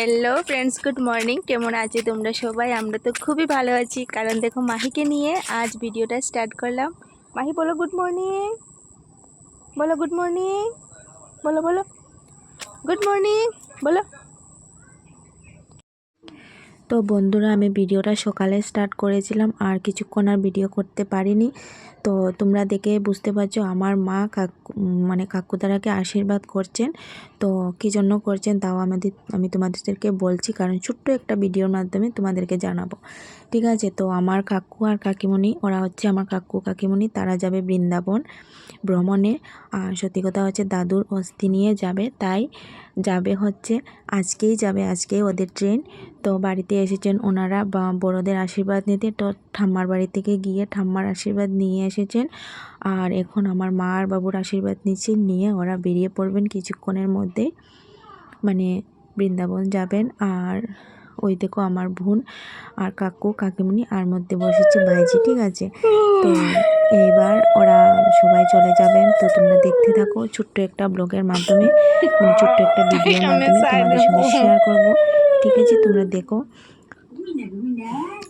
Hello friends good morning কেমন আছো তোমরা সবাই? আমরা তো খুবই ভালো আছি। কারণ দেখো, মাহিকে নিয়ে আজ ভিডিওটা স্টার্ট করলাম। মাহি, বলো গুড মর্নিং বলো গুড মর্নিং বলো বলো। গুড মর্নিং বলো। তো বন্ধুরা, আমি ভিডিওটা সকালে স্টার্ট করেছিলাম। আর কিছুক্ষণ আর ভিডিও করতে পারিনি। তো তোমরা দেখে বুঝতে পারছ, আমার মা কাকু মানে কাকুদারাকে আশীর্বাদ করছেন। তো কী জন্য করছেন তাও আমাদের, আমি তোমাদেরকে বলছি, কারণ ছোট্ট একটা ভিডিওর মাধ্যমে তোমাদেরকে জানাব। ঠিক আছে, তো আমার কাকু আর কাকিমণি, ওরা হচ্ছে আমার কাকু কাকিমণি, তারা যাবে বৃন্দাবন ভ্রমণে। আর সত্যি কথা হচ্ছে দাদুর অস্থি নিয়ে যাবে, তাই যাবে হচ্ছে, আজকেই যাবে আজকেই ওদের ট্রেন। তো বাড়িতে এসেছেন ওনারা, বা বড়োদের আশীর্বাদ নিতে, তো ঠাম্মার বাড়ি থেকে গিয়ে ঠাম্মার আশীর্বাদ নিয়ে এসেছেন। আর এখন আমার মা আর বাবুর আশীর্বাদ নিচ্ছেন নিয়ে ওরা বেরিয়ে পড়বেন কিছুক্ষণের মধ্যে। মানে বৃন্দাবন যাবেন আর ওই দেখো আমার বোন আর কাকু কাকিমণি আর মধ্যে বসেছে ভাইজি ঠিক আছে? তো এইবার ওরা সবাই চলে যাবেন। তো তোমরা দেখতে থাকো ছোট্ট একটা ব্লগের মাধ্যমে মানে ছোট্ট একটা ভিডিওর মাধ্যমে তোমাদের সঙ্গে শেয়ার করব। ঠিক আছে? তোমরা দেখো।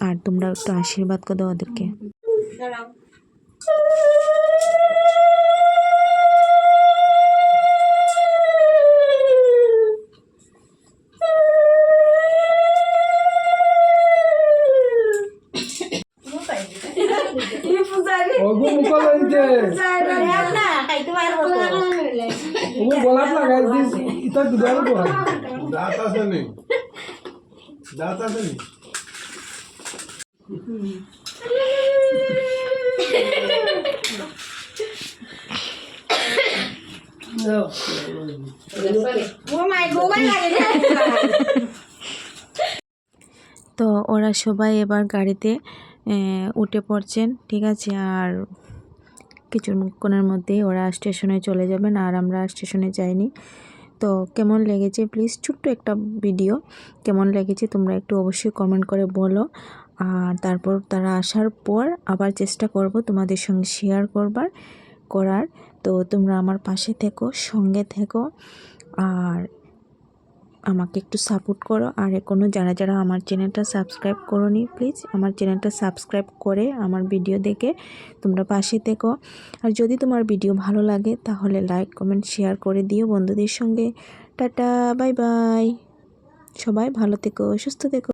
আর তোমরা একটু আশীর্বাদ করো ওদেরকে। ওগো মুখল হইছে ওগো গলাত লাগাই দিস ইতা দুবার বল দাঁত আছে নি? দাঁত আছে নি? তো ওরা সবাই এবার গাড়িতে উঠে পড়ছেন, ঠিক আছে? আর কিছুক্ষণের মধ্যেই ওরা স্টেশনে চলে যাবেন, আর আমরা স্টেশনে যাইনি। তো কেমন লেগেছে? প্লিজ ছোট্ট একটা ভিডিও। কেমন লেগেছে? তোমরা একটু অবশ্যই কমেন্ট করে বলো। আর তারপর তারা আসার পর আবার চেষ্টা করব তোমাদের সঙ্গে শেয়ার করবার, করার। তো তোমরা আমার পাশে থেকো, সঙ্গে থেকো। আর আমাকে একটু সাপোর্ট করো। আর এখনও যারা যারা আমার চ্যানেলটা সাবস্ক্রাইব করোনি প্লিজ আমার চ্যানেলটা সাবস্ক্রাইব করে আমার ভিডিও দেখে তোমরা পাশে থেকো। আর যদি তোমার ভিডিও ভালো লাগে, তাহলে লাইক কমেন্ট শেয়ার করে দিও বন্ধুদের সঙ্গে। টাটা বাই বাই সবাই ভালো থেকো, সুস্থ থেকো।